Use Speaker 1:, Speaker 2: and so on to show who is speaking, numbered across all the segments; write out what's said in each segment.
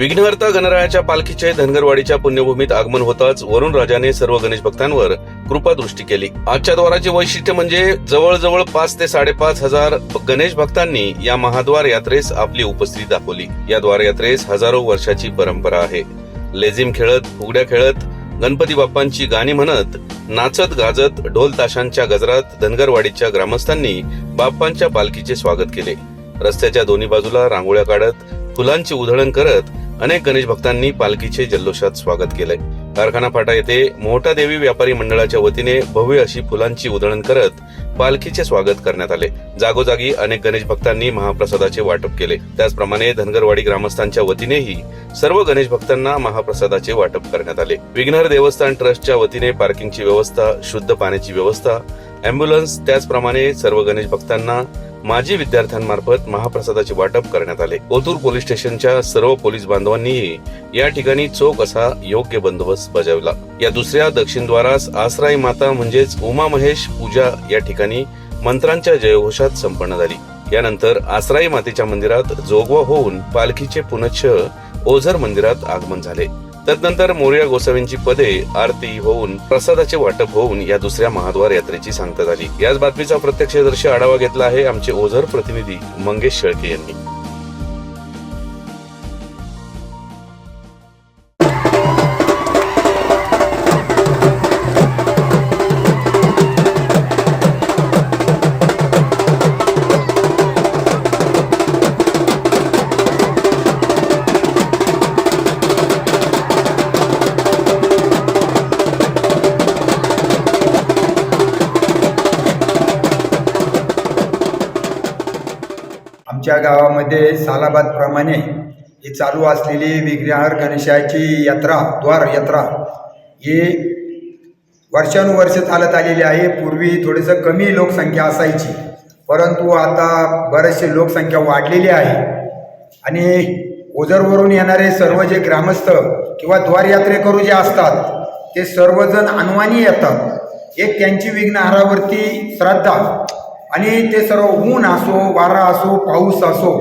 Speaker 1: विघ्नहर्ता गणरायाच्या पालखीचे धनगरवाडीच्या पुण्यभूमीत आगमन होताच वरुण राजाने सर्व गणेश भक्तांवर कृपादृष्टी केली. आजच्या द्वाराचे वैशिष्ट्य म्हणजे जवळजवळ पाच ते साडेपाच हजार गणेश भक्तांनी या महाद्वार यात्रेस आपली उपस्थिती दाखवली. या द्वार यात्रेस हजारो वर्षाची परंपरा आहे. लेझिम खेळत फुगड्या खेळत गणपती बाप्पांची गाणी म्हणत नाचत गाजत ढोल ताशांच्या गजरात धनगरवाडीच्या ग्रामस्थांनी बाप्पांच्या पालखीचे स्वागत केले. रस्त्याच्या दोन्ही बाजूला रांगोळ्या काढत फुलांची उधळण करत अनेक गणेश भक्तांनी पालखीचे जल्लोषात स्वागत केलंय. कारखाना फाटा येथे मोहटा देवी व्यापारी मंडळाच्या वतीने भव्य अशी फुलांची उधळण करत पालखीचे स्वागत करण्यात आले. जागोजागी अनेक गणेश भक्तांनी महाप्रसादाचे वाटप केले. त्याचप्रमाणे धनगरवाडी ग्रामस्थांच्या वतीनेही सर्व गणेश भक्तांना महाप्रसादाचे वाटप करण्यात आले. विघ्नहर देवस्थान ट्रस्टच्या वतीने पार्किंगची व्यवस्था शुद्ध पाण्याची व्यवस्था अँब्युलन्स त्याचप्रमाणे सर्व गणेश भक्तांना माजी विद्यार्थ्यांमार्फत महाप्रसादाचे वाटप करण्यात आले. ओतूर पोलीस स्टेशनच्या सर्व पोलीस बांधवांनीही या ठिकाणी चोख असा योग्य बंदोबस्त बजावला. या दुसऱ्या दक्षिण द्वारास आसराई माता म्हणजेच उमा महेश पूजा या ठिकाणी मंत्रांच्या जयघोषात संपन्न झाली. यानंतर आसराई मातेच्या मंदिरात जोगवा होऊन पालखीचे पुनच्छ ओझर मंदिरात आगमन झाले. तदनंतर मोरया गोसावींची पदे आरती होऊन प्रसादाचे वाटप होऊन या दुसऱ्या महाद्वार यात्रेची सांगता झाली. याच बातमीचा प्रत्यक्षदर्शी आढावा घेतला आहे आमचे ओझर प्रतिनिधी मंगेश शेळके यांनी.
Speaker 2: गावामध्ये सालाबादप्रमाणे ही चालू असलेली विघ्नहर गणेशाची यात्रा द्वार यात्रा ही वर्षानुवर्ष चालत आलेली आहे. पूर्वी थोडंसं कमी लोकसंख्या असायची परंतु आता बरेचशी लोकसंख्या वाढलेली आहे. आणि ओझरवरून येणारे सर्व जे ग्रामस्थ किंवा द्वारयात्रेकरू जे असतात ते सर्वजण अनवाणी येतात. एक त्यांची विघ्नहारावरती श्रद्धा आणि ते सर्व ऊन असो वारा असो पाऊस असो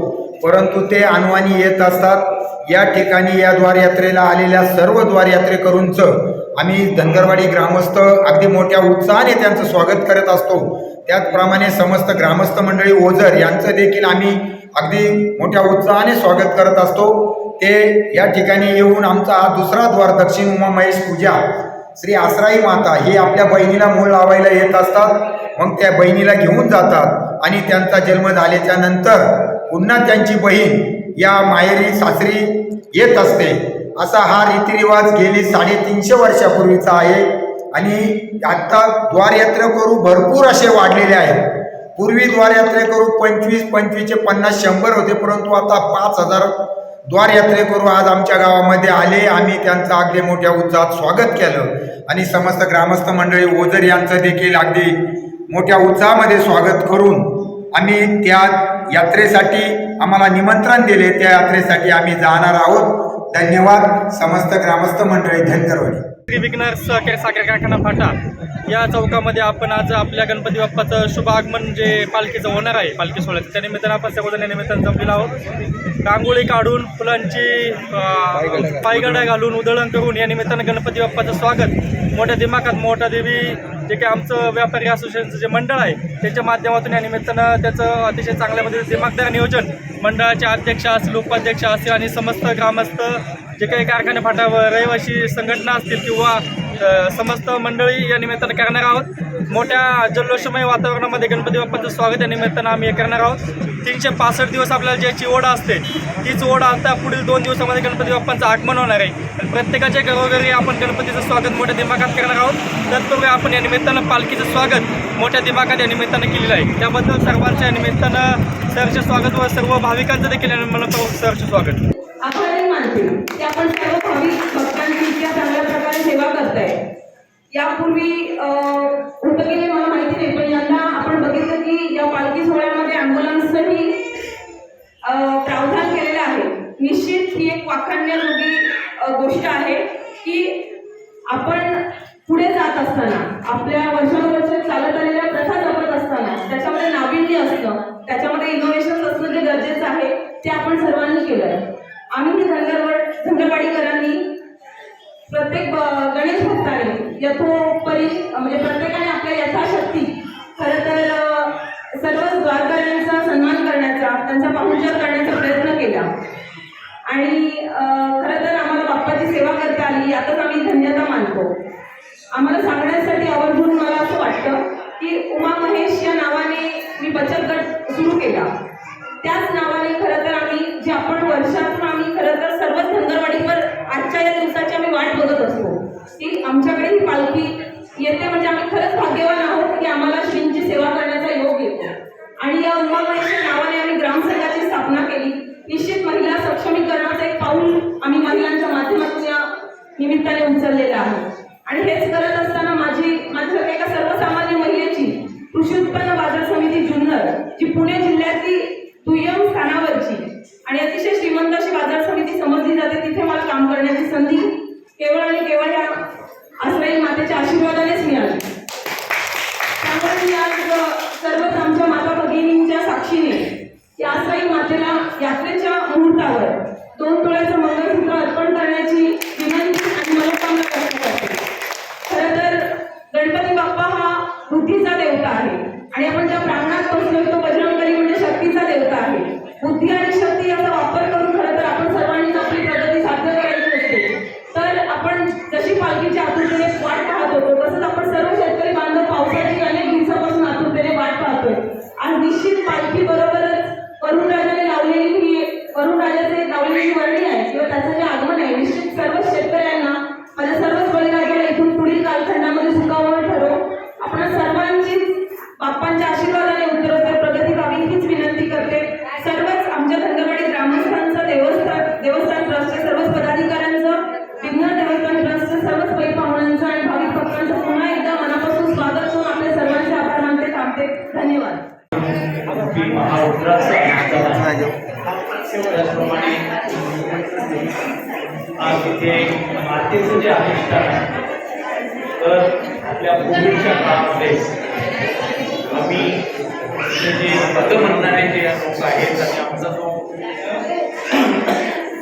Speaker 2: परंतु ते अनवाणी येत असतात. या ठिकाणी या द्वारयात्रेला आलेल्या सर्व द्वारयात्रेकरूंचं आम्ही धनगरवाडी ग्रामस्थ अगदी मोठ्या उत्साहाने त्यांचं स्वागत करत असतो. त्याचप्रमाणे समस्त ग्रामस्थ मंडळी ओझर यांचं देखील आम्ही अगदी मोठ्या उत्साहाने स्वागत करत असतो. ते या ठिकाणी येऊन आमचा हा दुसरा द्वार दक्षिण उमा महेश पूजा श्री आसराई माता ही आपल्या बहिणीला मूळ लावायला येत असतात. मग त्या बहिणीला घेऊन जातात. आणि त्यांचा जन्म झाल्याच्यानंतर पुन्हा त्यांची बहीण या माहेरी सासरी येत असते. असा हा रीतिरिवाज गेली साडेतीनशे वर्षापूर्वीचा आहे. आणि आत्ता द्वारयात्रे करू भरपूर असे वाढलेले आहेत. पूर्वी द्वारयात्रेकरू पंचवीस पंचवीसचे पन्नास शंभर होते. परंतु आता पाच हजार द्वारयात्रेकरू आज आमच्या गावामध्ये आले. आम्ही त्यांचं अगदी मोठ्या उत्साहात स्वागत केलं. आणि समस्त ग्रामस्थ मंडळी ओझर यांचं देखील अगदी मोठ्या उत्साहामध्ये स्वागत करून आम्ही त्या यात्रेसाठी आम्हाला निमंत्रण दिले. त्या यात्रेसाठी आम्ही जाणार आहोत. धन्यवाद. समस्त ग्रामस्थ मंडळी
Speaker 3: धन्यवाद. विघ्नर सहकारी साखर कारखाना फाटा. या चौकामध्ये आपण आज आपल्या गणपती बाप्पाचं शुभ आगमन जे पालखीचं होणार आहे पालखी सोहळ्याचं त्या निमित्तानं आपण सर्वजण या निमित्तानं जमलेलो आहोत. रांगोळी काढून फुलांची अं, पायगड्या घालून उधळण करून या निमित्तानं गणपती बाप्पाचं स्वागत. मोठ्या दिमाखात मोठा देवी जे काही आमचं व्यापारी असोसिएशनचं जे मंडळ आहे त्याच्या माध्यमातून या निमित्तानं त्याचं अतिशय चांगल्या दिमागदार नियोजन. मंडळाचे अध्यक्ष असतील उपाध्यक्ष असतील आणि समस्त ग्रामस्थ जे काही कारखाने फाटावर रहिवासी संघटना असतील किंवा समस्त मंडळी या निमित्तानं करणार आहोत. मोठ्या जल्लोषमय वातावरणामध्ये गणपती बाप्पाचं स्वागत या निमित्तानं आम्ही हे करणार आहोत. तीनशे पासष्ट दिवस आपल्याला ज्याची ओढ असते तीच ओढ आता पुढील दोन दिवसामध्ये गणपती बाप्पांचं आगमन होणार आहे. आणि प्रत्येकाच्या घरोघरी आपण गणपतीचं स्वागत मोठ्या दिमागात करणार आहोत. तत्पूर्वी आपण या निमित्तानं पालखीचं स्वागत मोठ्या दिमागात या निमित्तानं केलेलं आहे. त्याबद्दल सर्वांच्या निमित्तानं सरचे स्वागत व सर्व भाविकांचं देखील या निमित्तानं स्वागत.
Speaker 4: आभारी आपण सर्व भाविक भक्तांची इतक्या चांगल्या प्रकारे सेवा करताय यापूर्वी अं, होतं की नाही मला माहिती नाही पण यंदा आपण बघितलं की या पालखी सोहळ्यामध्ये ॲम्ब्युलन्सचंही प्रावधान केलेलं आहे. निश्चित ही एक वाखाणण्याजोगी गोष्ट आहे की आपण पुढे जात असताना आपल्या वर्षानुवर्ष चालत आलेल्या प्रथा जपत असताना त्याच्यामध्ये नाविन्य असणं त्याच्यामध्ये इनोव्हेशन असणं जे गरजेचं आहे ते आपण सर्वांनी केलं आम्ही धनगरवाड धनगरवाडीकरांनी प्रत्येक गणेश भक्ताने यथोपरी म्हणजे प्रत्येकाने आपल्या यथाशक्ती खरं तर सर्व द्वारकऱ्यांचा सन्मान करण्याचा त्यांचा पाहुणचार करण्याचा प्रयत्न केला. आणि खर खरं तर आम्हाला बाप्पाची सेवा करता आली यातच आम्ही धन्यता मानतो. आम्हाला सांगण्यासाठी आवर्जून मला असं वाटतं की उमा महेश या नावाने मी बचत गट सुरू केला. त्याच नावाने खरं तर आम्ही जे आपण वर्षातून आम्ही खरं तर सर्वच धनगरवाडीवर आजच्या या दिवसाची आम्ही वाट बघत असतो की आमच्याकडे ही पालखी येते म्हणजे आम्ही खरंच भाग्यवान आहोत की आम्हाला श्रींची सेवा करण्याचा योग येतो. आणि या उमा नावाने आम्ही ग्रामसंघाची स्थापना केली. निश्चित महिला सक्षमीकरणाचं एक पाऊल आम्ही महिलांच्या माध्यमाच्या निमित्ताने उचललेलं आहे. आणि हेच करत असताना माझी माझ्या एका सर्वसामान्य महिलेची कृषी उत्पन्न बाजार समिती जुन्नर जी पुणे जिल्ह्यातली दुय्यम स्थानावरची आणि अतिशय श्रीमंत अशी बाजार समिती समजली जाते तिथे मला काम करण्याची संधी केवळ आणि
Speaker 5: इथे मातेचं जे अनुष्ठान आहे तर आपल्या पूर्वीच्या काळामध्ये आम्ही जे पद म्हणणारे जे लोक आहेत आणि आमचा जो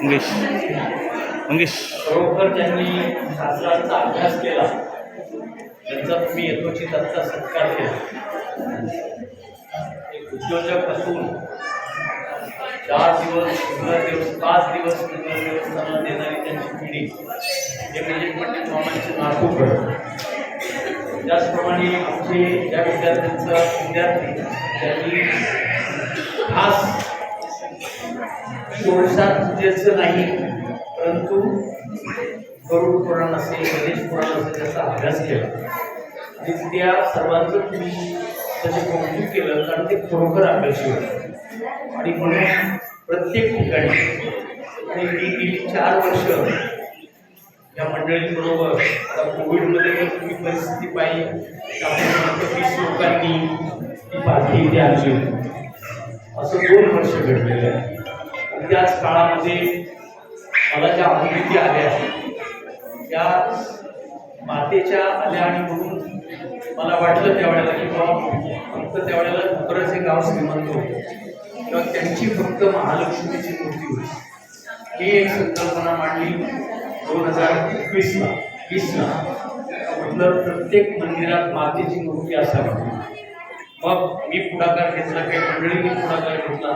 Speaker 1: मंगेश. मंगेश.
Speaker 5: खरोखर त्यांनी शास्त्रांचा अभ्यास केला त्यांचा तुम्ही यथोचित त्यांचा सत्कार केला. एक उद्योजक असून चार दिवस नगर दिवस पाच दिवस दिवस त्यांना देणारी त्यांची पिढी. हे म्हणजे पंडित मामांचे नागपूर त्याचप्रमाणे आमचे ज्या विद्यार्थ्यांचा विद्यार्थी त्यांनी खास कोळसात पूजेचं नाही परंतु गरुड पुराण असेल गणेश पुराण असेल त्याचा अभ्यास केला. आणि त्या सर्वांचं तुम्ही त्याचे कौतुक केलं कारण ते खरोखर अभ्यासी होतं. आणि म्हणून प्रत्येक ठिकाणी आणि मी गेली चार वर्ष या मंडळींबरोबर आता कोविडमध्ये जर तुम्ही परिस्थिती पाहिली. तर आपण वीस लोकांनी ती पार्टी इथे आणली होती. असं दोन वर्ष घडलेलं आहे. आणि त्याच काळामध्ये मला ज्या अनुभूती आल्या त्या मातेच्या आल्या आणि म्हणून मला वाटलं त्यावेळेला की बाबा फक्त त्यावेळेला खरंच हे गाव श्रीमंत होतं. किंवा त्यांची फक्त महालक्ष्मीची मूर्ती होती. ही एक संकल्पना मांडली दोन हजार एकवीसला वीसला. म्हटलं प्रत्येक मंदिरात मातेची मूर्ती असावी. मग मी पुढाकार घेतला काही मंडळींनी पुढाकार घेतला.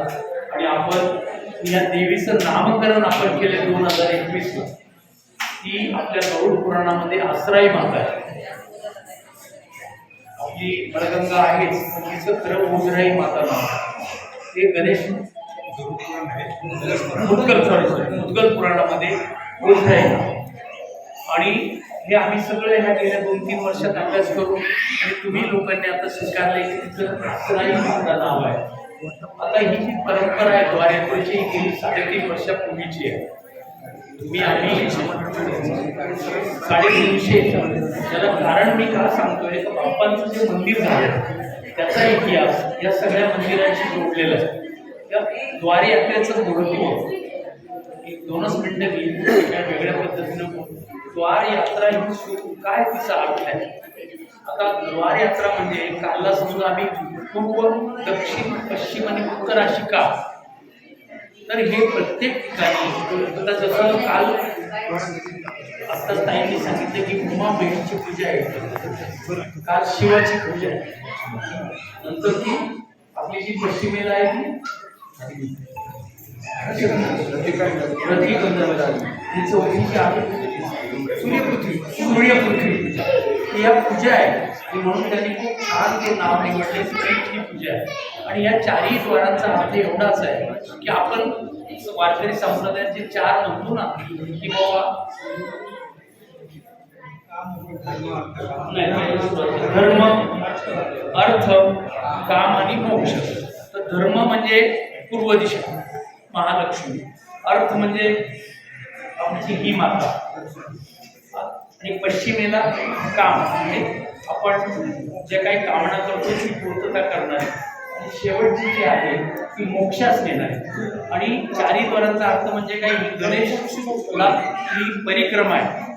Speaker 5: आणि आपण या देवीचं नामकरण आपण केले दोन हजार एकवीसला. ती आपल्या गौड पुराणामध्ये आसराई माता आहे आपली बळगंगा आहेच तिचं खरं ओझराई माता नाव आहे. ते गणेश मुदगल सॉरी मुदगल पुराणामध्ये ओझराई आहे. आणि हे आम्ही सगळे ह्या गेल्या दोन तीन वर्षात अभ्यास करू आणि तुम्ही लोकांनी आता स्वीकारले की तिचं नाव आहे आता ही जी परंपरा आहे द्वारयात्रेची ही साडेतीन वर्षापूर्वीची आहे तुम्ही आम्ही साडेतीनशे त्याला कारण मी का सांगतोय तर बाप्पांचं जे मंदिर झालं त्याचा इतिहास या सगळ्या मंदिरांशी जोडलेला आहे. त्या द्वारे यात्रेचं महत्त्व एक दोनच मिनटं मी त्या वेगळ्या पद्धतीनं द्वार यात्रा ही सुरू काय तिचा अर्थ आहे? आता द्वार यात्रा म्हणजे कालला समजा आम्ही पूर्व दक्षिण पश्चिम आणि उत्तर अशी का तर हे प्रत्येक ठिकाणी आता जसं काल आत्ताच ताईंनी सांगितलं की उमाबेनची पूजा आहे. काल शिवाची पूजा आहे. नंतर ती आपली जी पश्चिमेला आहे ती प्रतिगंधा ही चौथीची आहे. सूर्यपृथ्वी. सूर्यपृथ्वी. ही या पूजा आहे. म्हणून त्यांनी खूप छान ते नाव निवडले. सूर्यची पूजा आहे. आणि या चारही द्वारांचा अर्थ एवढाच आहे की आपण वारकरी संप्रदायाचे चार म्हणतो ना की बाबा धर्म अर्थ काम आणि मोक्ष. तर धर्म म्हणजे पूर्व दिशा महालक्ष्मी. अर्थ म्हणजे आमची ही माता. आणि पश्चिमेला काम म्हणजे आपण जे काही कामना करतो ती पूर्तता करणार. आणि शेवटची जी आहे ती मोक्षास नेणार आणि चारी अर्थ म्हणजे काही गणेश ही परिक्रमा आहे.